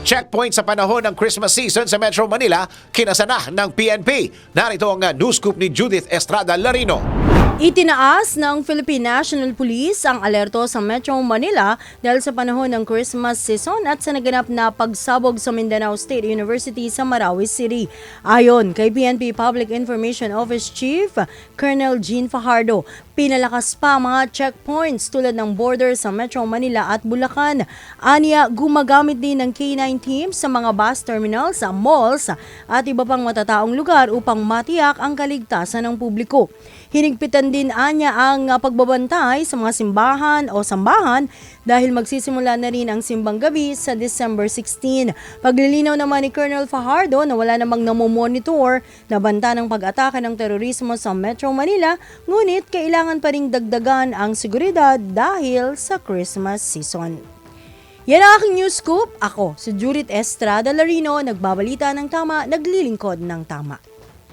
Checkpoint sa panahon ng Christmas season sa Metro Manila, kinasana ng PNP. Narito ang uh, news scoop ni Judith Estrada Larino. Itinaas ng Philippine National Police ang alerto sa Metro Manila dahil sa panahon ng Christmas season at sa naganap na pagsabog sa Mindanao State University sa Marawi City. Ayon kay PNP Public Information Office Chief Colonel Jean Fajardo, pinalakas pa mga checkpoints tulad ng border sa Metro Manila at Bulacan. Anya, gumagamit din ng K9 teams sa mga bus terminals, sa malls at iba pang matataong lugar upang matiyak ang kaligtasan ng publiko. Hinigpitan din anya ang uh, pagbabantay sa mga simbahan o sambahan dahil magsisimula na rin ang simbang gabi sa December 16. Paglilinaw naman ni Colonel Fajardo na wala namang namomonitor na banta ng pag-atake ng terorismo sa Metro Manila, ngunit kailangan pa ring dagdagan ang seguridad dahil sa Christmas season. Yan ang aking news scoop. Ako, si Judith Estrada Larino, nagbabalita ng tama, naglilingkod ng tama.